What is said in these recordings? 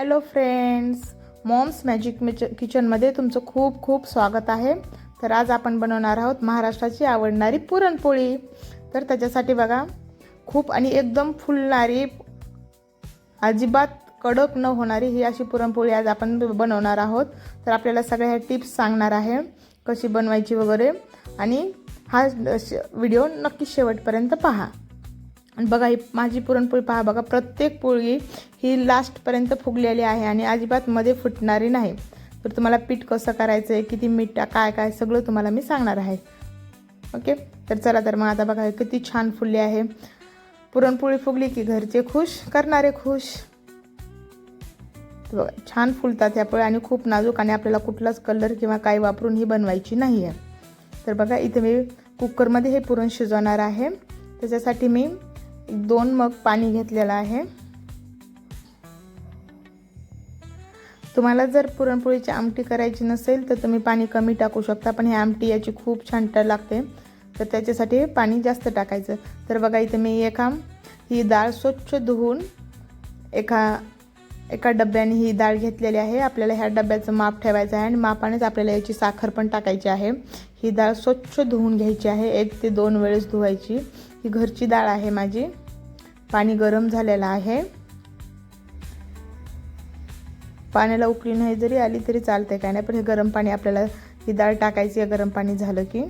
Hello friends moms magic मिच किचनमध्ये तुमचं खूप खूप स्वागत आहे. तर आज आपण बनवणार आहोत महाराष्ट्राची आवडणारी पुरणपोळी. तर त्याच्यासाठी बघा खूप आणि एकदम फुलणारी अजिबात कडक न होणारी ही अशी पुरणपोळी आज आपण बनवणार आहोत. तर आपल्याला सगळ्या ह्या टिप्स सांगणार आहे कशी बनवायची वगैरे. आणि हा व्हिडिओ नक्की शेवटपर्यंत पहा. आणि बघा ही माझी पुरणपोळी पहा बघा प्रत्येक पोळी ही लास्टपर्यंत फुगलेली आहे आणि अजिबात मध्ये फुटणारी नाही. तर तुम्हाला पीठ कसं करायचं आहे किती मीठ काय काय सगळं तुम्हाला मी सांगणार आहे. ओके? तर चला तर मग आता बघा किती छान फुलली आहे. पुरणपोळी फुगली की घरचे खुश करणारे खुश. बघा छान फुलतात ह्या पोळ्या आणि खूप नाजूक आणि आपल्याला कुठलाच कलर किंवा काही वापरून ही बनवायची नाही आहे तर बघा इथे मी कुकरमध्ये हे पुरण शिजवणार आहे. त्याच्यासाठी मी दोन मग पाणी घेतलेलं आहे. तुम्हाला जर पुरणपोळीची आमटी करायची नसेल तर तुम्ही पाणी कमी टाकू शकता पण ही आमटी याची खूप छान टा लागते. तर त्याच्यासाठी पाणी जास्त टाकायचं. तर बघा इथे मी एका ही डाळ स्वच्छ धुवून एका एका डब्याने ही डाळ घेतलेली आहे. आपल्याला ह्या डब्याचं माप ठेवायचं आहे आणि मापानेच आपल्याला याची साखर पण टाकायची आहे. ही डाळ स्वच्छ धुवून घ्यायची आहे एक ते दोन वेळेस धुवायची. ही घरची डाळ आहे माझी. पाणी गरम झालेलं आहे. पाण्याला उकळी नाही जरी आली तरी चालते काय नाही पण हे गरम पाणी आपल्याला ही डाळ टाकायची आहे गरम पाणी झालं की.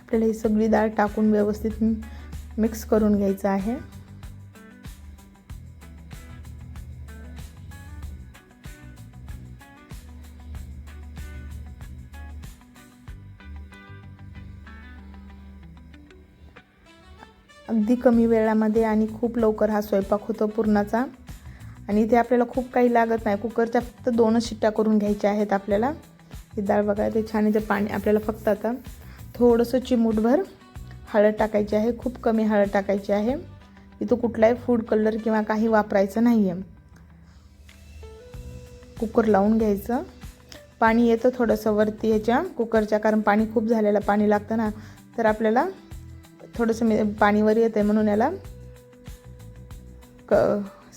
आपल्याला ही सगळी डाळ टाकून व्यवस्थित मिक्स करून घ्यायचं आहे. अगदी कमी वेळामध्ये आणि खूप लवकर हा स्वयंपाक होतो पुरणाचा. आणि इथे आपल्याला खूप काही लागत नाही. कुकरच्या फक्त दोनच शिट्ट्या करून घ्यायच्या आहेत आपल्याला. ही डाळ बघा ते छान इथे पाणी आपल्याला फक्त आता थोडंसं चिमूटभर हळद टाकायची आहे. खूप कमी हळद टाकायची आहे. इथं कुठलाही फूड कलर किंवा काही वापरायचं नाही आहे कुकर लावून घ्यायचं. पाणी येतं थोडंसं वरती ह्याच्या कुकरच्या कारण पाणी खूप झालेलं पाणी लागतं ना तर आपल्याला थोडंसं मी पाणीवर येतं आहे म्हणून याला क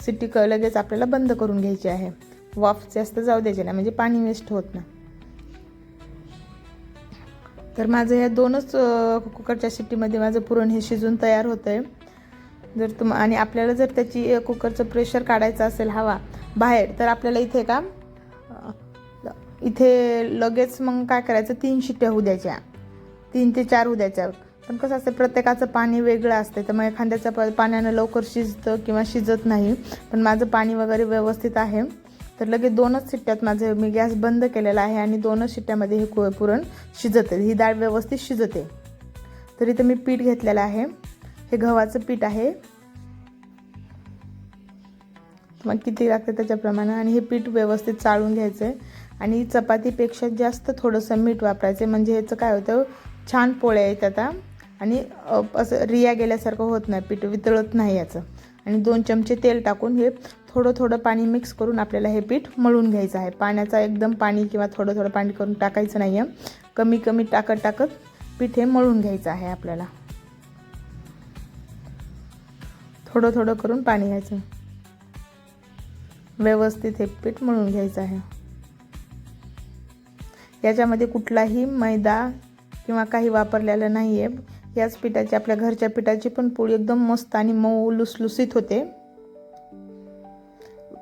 सिटी क लगेच आपल्याला बंद करून घ्यायची आहे. वाफ जास्त जाऊ द्यायचे नाही म्हणजे पाणी वेस्ट होत ना तर माझं ह्या दोनच कुकरच्या शिट्टीमध्ये माझं पुरण हे शिजून तयार होतं आहे जर तुम आणि आपल्याला जर त्याची कुकरचं प्रेशर काढायचं असेल हवा बाहेर तर आपल्याला इथे का इथे लगेच मग काय करायचं तीन शिट्ट्या होऊ द्यायच्या. तीन ते चार होऊ द्यायच्या. पण कसं असतं प्रत्येकाचं पाणी वेगळं असतं. तर मग एखाद्याचं प पाण्यानं लवकर शिजतं किंवा शिजत नाही. पण माझं पाणी वगैरे व्यवस्थित आहे. तर लगेच दोनच शिट्ट्यात माझं मी गॅस बंद केलेला आहे आणि दोनच शिट्ट्यामध्ये हे कु पुरण शिजते ही डाळ व्यवस्थित शिजते. तर इथं मी पीठ घेतलेलं आहे. हे गव्हाचं पीठ आहे. मग किती लागते त्याच्याप्रमाणे? आणि हे पीठ व्यवस्थित चाळून घ्यायचं आहे आणि चपातीपेक्षा जास्त थोडंसं मीठ वापरायचं म्हणजे ह्याचं काय होतं छान पोळ्या येत आता आणि असं रिया गेल्यासारखं होत नाही पीठ वितळत नाही याचं. आणि दोन चमचे तेल टाकून हे थोडं थोडं पाणी मिक्स करून आपल्याला हे पीठ मळून घ्यायचं आहे. पाण्याचा एकदम पाणी किंवा थोडं थोडं पाणी करून टाकायचं नाही आहे कमी कमी टाकत टाकत पीठ हे मळून घ्यायचं आहे आपल्याला. थोडं थोडं करून पाणी घ्यायचं. व्यवस्थित हे पीठ मळून घ्यायचं आहे. याच्यामध्ये कुठलाही मैदा किंवा काही वापरलेलं नाही आहे याच पिठाची आपल्या घरच्या पिठाची पण पोळी एकदम मस्त आणि मऊ लुसलुसीत होते.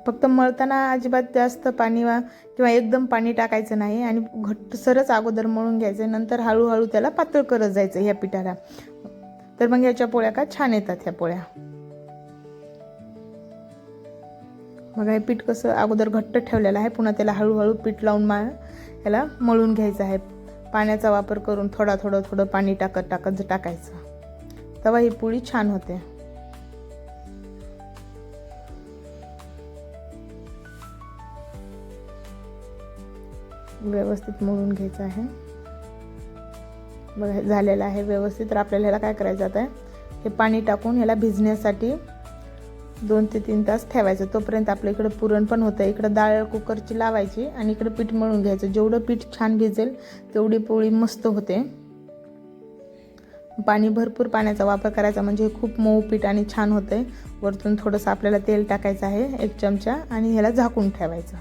फक्त मळताना अजिबात जास्त पाणी वा किंवा एकदम पाणी टाकायचं नाही आणि घट्टसरच अगोदर मळून घ्यायचं नंतर हळूहळू त्याला पातळ करत जायचं ह्या पिठाला. तर मग याच्या पोळ्या का छान येतात ह्या पोळ्या. मग हे पीठ कसं अगोदर घट्ट ठेवलेलं आहे पुन्हा त्याला हळूहळू पीठ लावून मा याला मळून घ्यायचं आहे. पाण्याचा वापर करून थोडा थोडं थोडं पाणी टाकत टाकत टाकायचं. तेव्हा ही पोळी छान होते. व्यवस्थित मळून घ्यायचं आहे. बघा झालेलं आहे व्यवस्थित. तर आपल्याला ह्याला काय करायचं आता हे पाणी टाकून ह्याला भिजण्यासाठी दोन ते तीन तास ठेवायचं. तोपर्यंत आपल्या इकडं पुरण पण होतं. इकडं डाळ कुकरची लावायची आणि इकडं पीठ मळून घ्यायचं. जेवढं पीठ छान भिजेल तेवढी पोळी मस्त होते. पाणी भरपूर पाण्याचा वापर करायचा म्हणजे खूप मऊ पीठ आणि छान होतं आहे वरतून थोडंसं आपल्याला तेल टाकायचं आहे एक चमचा आणि ह्याला झाकून ठेवायचं.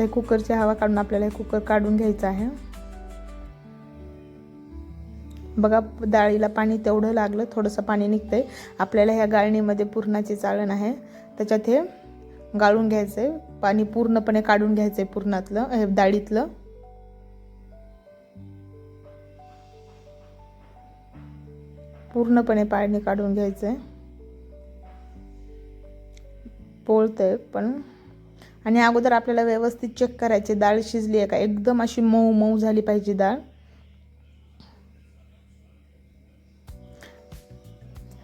आता हे कुकरची हवा काढून आपल्याला हे कुकर काढून घ्यायचं आहे. बघा डाळीला पाणी तेवढं लागलं थोडंसं पाणी निघतंय. आपल्याला ह्या गाळणीमध्ये पुरणाची चाळण आहे. त्याच्यात हे गाळून घ्यायचं आहे पाणी पूर्णपणे काढून घ्यायचं आहे पुरणातलं हे डाळीतलं. पूर्णपणे पाणी काढून घ्यायचं आहे पोळतंय पण आणि अगोदर आपल्याला व्यवस्थित चेक करायचे. डाळ शिजली आहे का? एकदम अशी मऊ मऊ झाली पाहिजे डाळ.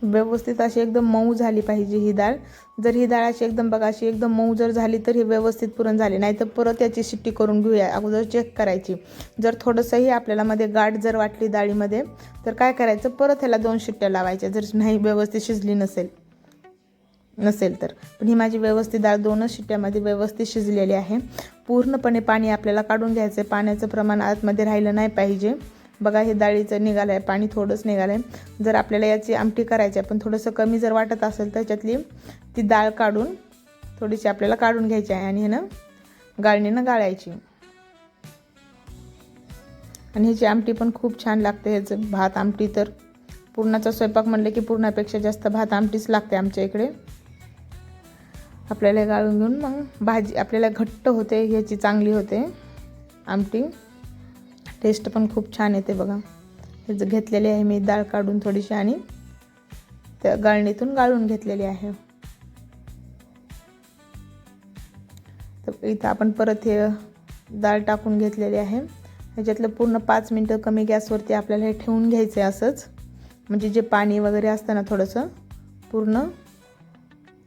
व्यवस्थित अशी एकदम मऊ झाली पाहिजे ही डाळ. जर ही डाळ अशी एकदम बघा अशी एकदम मऊ जर झाली तर ही व्यवस्थित पुरण झाली. नाही तर परत याची शिट्टी करून घेऊया. अगोदर चेक करायची. जर थोडंसंही आपल्याला मध्ये गाठ जर वाटली डाळीमध्ये तर काय करायचं? परत ह्याला दोन शिट्ट्या लावायच्या. जर नाही व्यवस्थित शिजली नसेल. नसेल तर. पण ही माझी व्यवस्थित डाळ दोनच शिट्ट्यामध्ये व्यवस्थित शिजलेली आहे. पूर्णपणे पाणी आपल्याला काढून घ्यायचं आहे पाण्याचं प्रमाण आतमध्ये राहिलं नाही पाहिजे. बघा हे डाळीचं निघालं आहे पाणी थोडंच निघालं आहे जर आपल्याला याची आमटी करायची आहे पण थोडंसं कमी जर वाटत असेल तर त्याच्यातली ती डाळ काढून थोडीशी आपल्याला काढून घ्यायची आहे आणि ह्यानं गाळणीनं गाळायची. आणि ह्याची आमटी पण खूप छान लागते. ह्याचं भात आमटी तर पूर्णाचा स्वयंपाक म्हणलं की पूर्णापेक्षा जास्त भात आमटीच लागते आमच्या इकडे. आपल्याला गाळून घेऊन मग भाजी आपल्याला घट्ट होते ह्याची चांगली होते. आमटी. टेस्ट पण खूप छान येते बघा. ह्याचं घेतलेली आहे मी डाळ काढून थोडीशी आणि त्या गाळणीतून गाळून घेतलेली आहे. तर इथं आपण परत हे डाळ टाकून घेतलेली आहे. ह्याच्यातलं पूर्ण पाच मिनटं कमी गॅसवरती आपल्याला हे ठेवून घ्यायचं आहे असंच. म्हणजे जे पाणी वगैरे असतं ना थोडंसं पूर्ण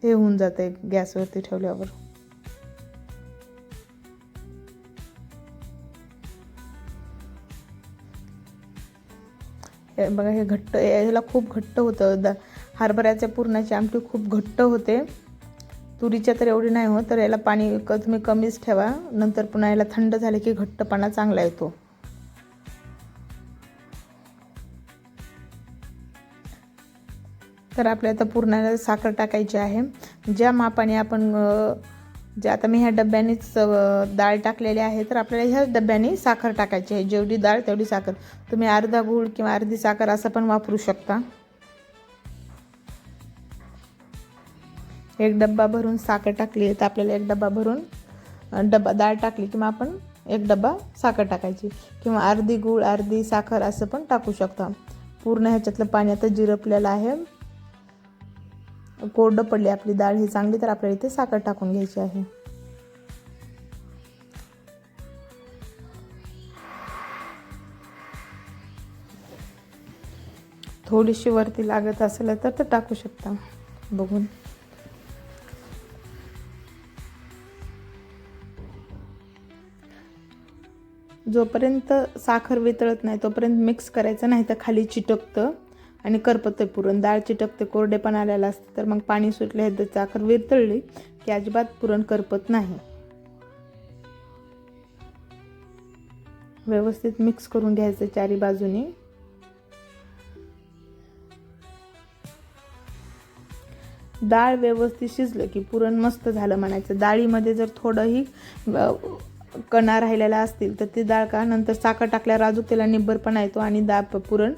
हे होऊन जातं आहे गॅसवरती ठेवल्यावर. बघा हे घट्ट ह्याला खूप घट्ट होतं. द हरभऱ्याच्या पुरणाची आमटी खूप घट्ट होते. तुरीच्या तर एवढी नाही होत तर याला पाणी क तुम्ही कमीच ठेवा. नंतर पुन्हा याला थंड झाले की घट्टपणा चांगला येतो. तर आपल्या आता पुरणाला साखर टाकायची आहे. ज्या मापाने आपण जे आता मी ह्या डब्यानेच डाळ टाकलेली आहे तर आपल्याला ह्या डब्याने साखर टाकायची आहे. जेवढी डाळ तेवढी साखर. तुम्ही अर्धा गूळ किंवा अर्धी साखर असं पण वापरू शकता. एक डब्बा भरून साखर टाकली तर आपल्याला एक डब्बा भरून डब्बा डाळ टाकली किंवा आपण एक डब्बा साखर टाकायची. किंवा अर्धी गूळ अर्धी साखर असं पण टाकू शकता. पूर्ण ह्याच्यातलं पाणी आता जिरपलेलं आहे. कोरडं पडली आपली डाळ ही चांगली तर आपल्याला इथे साखर टाकून घ्यायची आहे. थोडीशी वरती लागत असेल तर ते टाकू शकता. बघून. जोपर्यंत साखर वितळत नाही तोपर्यंत मिक्स करायचं नाही तर खाली चिटकतं. आणि करपतं पुरण. डाळ चिटकते कोरडे पण आलेला असते. तर मग पाणी सुटले हे साखर विरतळली की अजिबात पुरण करपत नाही. व्यवस्थित मिक्स करून घ्यायचं चारी बाजूने. डाळ व्यवस्थित शिजलं की पुरण मस्त झालं म्हणायचं. डाळीमध्ये जर थोडंही कणा राहिलेला असतील तर ती डाळ का? नंतर साखर टाकल्यावर अजून त्याला निब्बरपणा येतो आणि दा पुरण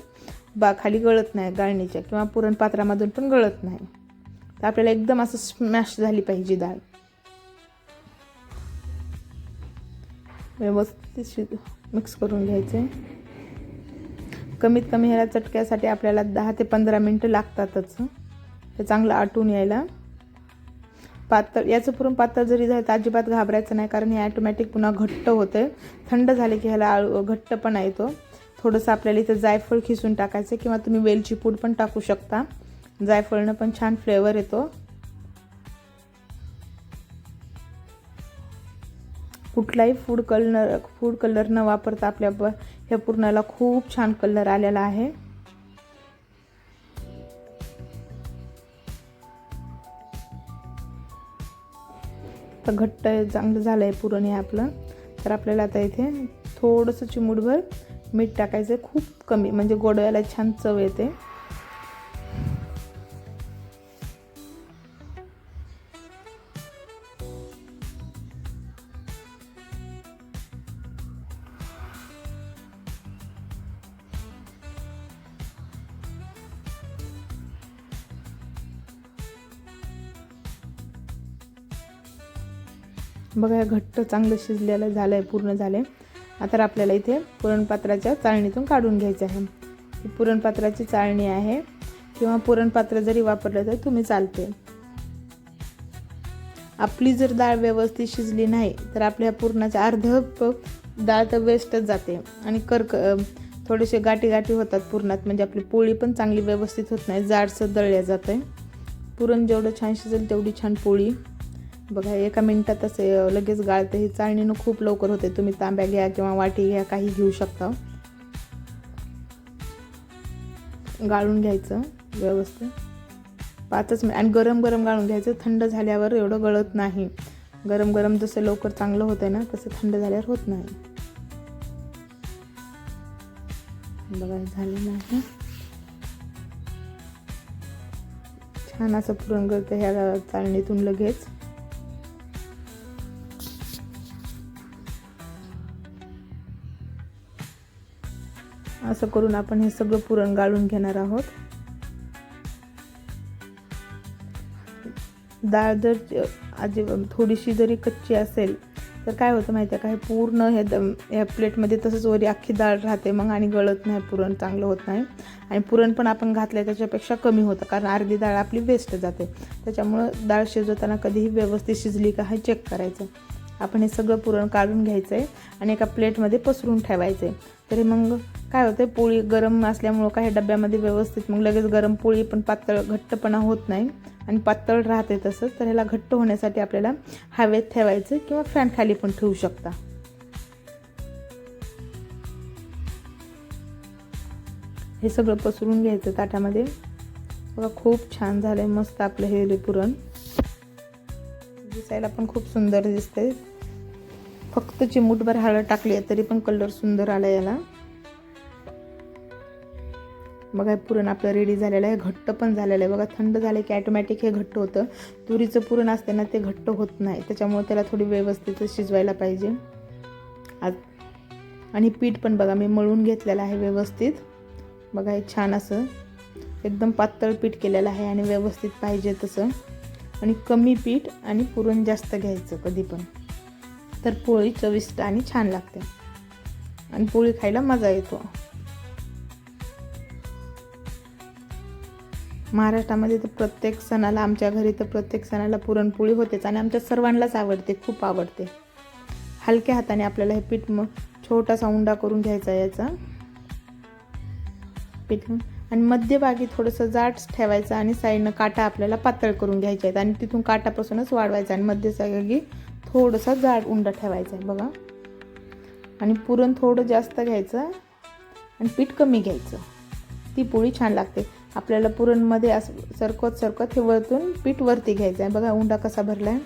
बा खाली गळत नाही गाळणीच्या किंवा पुरणपात्रामधून पण गळत नाही. तर आपल्याला एकदम असं स्मॅश झाली पाहिजे डाळ. व्यवस्थित शि मिक्स करून घ्यायचे. कमीत कमी ह्याला चटक्यासाठी आपल्याला दहा ते पंधरा मिनटं लागतातच. हे चांगलं आटून यायला. पातळ याचं पुरण पातळ जरी झालं तर अजिबात घाबरायचं नाही कारण हे ॲटोमॅटिक पुन्हा घट्ट होतं थंड झाले की ह्याला आळू घट्टपणा येतो. थोडंसं आपल्याला इथं जायफळ खिसून टाकायचं किंवा तुम्ही वेलची पूड पण टाकू शकता. जायफळनं पण छान फ्लेवर येतो. कुठलाही फूड कलर फूड कलर न वापरता आपल्या ह्या पूर्णाला खूप छान कलर आलेला आहे. तर घट्ट चांगलं झालं आहे पुरण हे आपलं. तर आपल्याला आता इथे थोडंसं चिमूटभर मीठ टाकायचं आहे खूप कमी म्हणजे गोडव्याला छान चव येते. बघा घट्ट चांगलं शिजलेलं झालं आहे पूर्ण झालं आहे आता आपल्याला इथे पुरणपात्राच्या चाळणीतून काढून घ्यायचं आहे. ही पुरणपात्राची चाळणी आहे. किंवा पुरणपात्र जरी वापरलं तर तुम्ही चालते. आपली जर डाळ व्यवस्थित शिजली नाही तर आपल्या पुरणाच्या अर्ध डाळ तर वेस्टच जाते. आणि कर्क थोडेसे गाठी गाठी होतात पुरणात म्हणजे आपली पोळी पण चांगली व्यवस्थित होत नाही जाडसं दळल्या जातं. पुरण जेवढं छान शिजेल तेवढी छान पोळी बघा एका मिनटात असे लगेच गाळते ही चाळणीनं खूप लवकर होते. तुम्ही तांब्या घ्या किंवा वाटी घ्या काही घेऊ शकता. गाळून घ्यायचं व्यवस्थित. पाचच मिनिट आणि गरम गरम गाळून घ्यायचं. थंड झाल्यावर एवढं गळत नाही. गरम गरम जसं लवकर चांगलं होतं ना तसं थंड झाल्यावर होत नाही. बघा झालं नाही छान असं पुरण करतं ह्या चाळणीतून लगेच. असं करून आपण हे सगळं पुरण गाळून घेणार आहोत. डाळ जर आजी थोडीशी जरी कच्ची असेल तर काय होतं माहिती आहे का? हे पूर्ण हे दम ह्या प्लेटमध्ये तसंच वरी अख्खी डाळ राहते मग आणि गळत नाही पुरण चांगलं होत नाही. आणि पुरण पण आपण घातलं त्याच्यापेक्षा कमी होतं कारण अर्धी डाळ आपली वेस्ट जाते. त्याच्यामुळं डाळ शिजवताना कधीही व्यवस्थित शिजली का हे चेक करायचं आपण हे सगळं पुरण काढून घ्यायचं आहे आणि एका प्लेटमध्ये पसरून ठेवायचं आहे तरी मग काय होतं पोळी गरम असल्यामुळं काही डब्यामध्ये व्यवस्थित मग लगेच गरम पोळी पण पातळ घट्टपणा होत नाही. आणि पातळ राहते तसंच तर ह्याला घट्ट होण्यासाठी आपल्याला हवेत ठेवायचं किंवा फॅन खाली पण ठेवू शकता. हे सगळं पसरून घ्यायचं ताटामध्ये. बघा खूप छान झालंय मस्त आपलं हे पुरण. दिसायला पण खूप सुंदर दिसते फक्त चिमूटभर हळद टाकली आहे तरी पण कलर सुंदर आला याला. बघा पुरण आपलं रेडी झालेलं आहे. घट्ट पण झालेलं आहे. बघा थंड झालं की ॲटोमॅटिक हे घट्ट होतं. तुरीचं पुरण असते ना ते घट्ट होत नाही. त्याच्यामुळे त्याला थोडी व्यवस्थित शिजवायला पाहिजे. आज आणि पीठ पण बघा मी मळून घेतलेलं आहे व्यवस्थित. बघा हे छान असं एकदम पातळ पीठ केलेलं आहे आणि व्यवस्थित पाहिजे तसं. आणि कमी पीठ आणि पुरण जास्त घ्यायचं कधी पण. तर पोळी चविष्ट आणि छान लागते. आणि पोळी खायला मजा येतो. महाराष्ट्रामध्ये तर प्रत्येक सणाला आमच्या घरी तर प्रत्येक सणाला पुरणपोळी होतेच आणि आमच्या सर्वांनाच आवडते खूप आवडते. हलक्या हाताने आपल्याला हे पीठ मग छोटासा उंडा करून घ्यायचा याचा. पीठ आणि मध्यभागी थोडंसं जाट ठेवायचं आणि साईडनं काटा आपल्याला पातळ करून घ्यायचे आहेत आणि तिथून काटापासूनच वाढवायचा आणि मध्यभागी थोडंसं जाड उंडा ठेवायचा आहे बघा. आणि पुरण थोडं जास्त घ्यायचं आणि पीठ कमी घ्यायचं. ती पोळी छान लागते. आपल्याला पुरणमध्ये असं सरकत सरकत हे वरतून पीठ वरती घ्यायचं आहे बघा उंडा कसा भरला आहे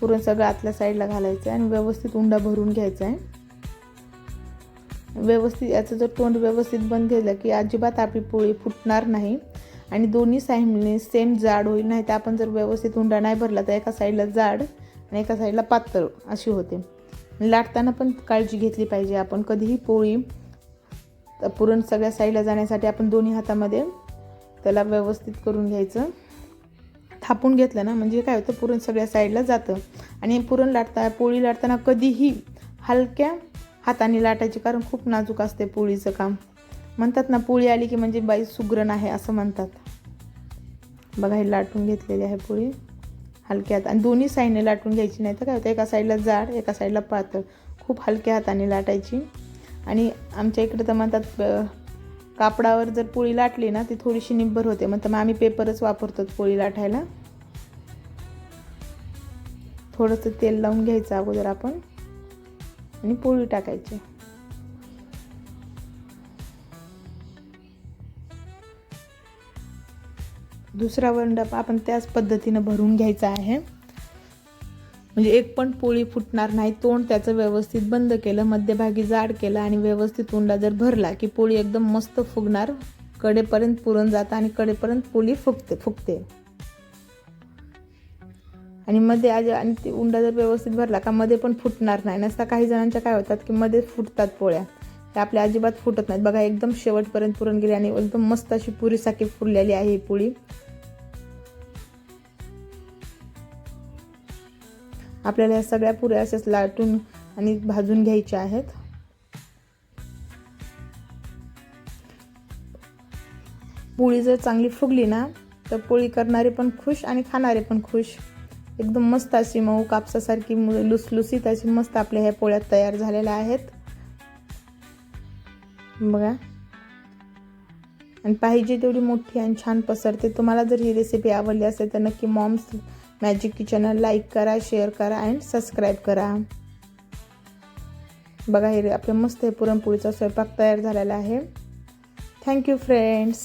पुरण सगळं आतल्या साईडला घालायचं आहे आणि व्यवस्थित उंडा भरून घ्यायचा आहे व्यवस्थित याचं जर तोंड व्यवस्थित बंद केलं की अजिबात आपली पोळी फुटणार नाही. आणि दोन्ही साईडने सेम जाड होईल. नाही तर आपण जर व्यवस्थित उंडा नाही भरला तर एका साईडला जाड आणि एका साईडला पातळ अशी होते. लाटताना पण काळजी घेतली पाहिजे आपण. कधीही पोळी तर पुरण सगळ्या साईडला जाण्यासाठी आपण दोन्ही हातामध्ये त्याला व्यवस्थित करून घ्यायचं. थापून घेतलं ना म्हणजे काय होतं पुरण सगळ्या साईडला जातं. आणि पुरण लाटता पोळी लाटताना कधीही हलक्या हाताने लाटायची कारण खूप नाजूक असते पोळीचं काम. म्हणतात ना पोळी आली की म्हणजे बाई सुग्रण आहे असं म्हणतात. बघा हे लाटून घेतलेली आहे पोळी हलक्या आणि दोन्ही साईडने लाटून घ्यायची नाही तर काय होतं एका साईडला जाड एका साईडला पातळ. खूप हलक्या हाताने लाटायची. आणि आमच्या इकडे तर म्हणतात कापडावर जर पोळी लाटली ना ती थोडीशी निब्बर होते. म्हणतात मग आम्ही पेपरच वापरतो पोळी लाटायला. थोडंसं तेल लावून घ्यायचं अगोदर आपण आणि पोळी टाकायची. दुसरा वंडा आपण त्याच पद्धतीनं भरून घ्यायचा आहे. म्हणजे एक पण पोळी फुटणार नाही. तोंड त्याचं व्यवस्थित बंद केलं मध्यभागी जाड केलं आणि व्यवस्थित उंडा जर भरला की पोळी एकदम मस्त फुगणार कडेपर्यंत पुरण जातं आणि कडेपर्यंत पोळी फुगते फुगते. आणि मध्ये आज आणि ते उंडा जर व्यवस्थित भरला का मध्ये पण फुटणार नाही. नसता काही जणांच्या काय होतात की मध्ये फुटतात पोळ्या. त्या आपल्या अजिबात फुटत नाहीत. बघा एकदम शेवटपर्यंत पुरण गेली आणि एकदम मस्त अशी पुरीसारखी फुललेली आहे ही पोळी. आपल्याला या सगळ्या पुऱ्या अशाच लाटून आणि भाजून घ्यायच्या आहेत. पोळी जर चांगली फुगली ना तर पोळी करणारे पण खुश आणि खाणारे पण खुश. एकदम मस्त अशी मऊ कापसासारखी लुसलुसीत अशी मस्त आपल्या ह्या पोळ्या तयार झालेल्या आहेत. बघा. आणि पाहिजे तेवढी मोठी आणि छान पसरते. तुम्हाला जर ही रेसिपी आवडली असेल तर नक्की मॉम्स मॅजिक किचनला लाईक करा शेअर करा अँड सबस्क्राईब करा. बघा हे आपलं मस्त हे पुरणपोळीचा स्वयंपाक तयार झालेला आहे. Thank you friends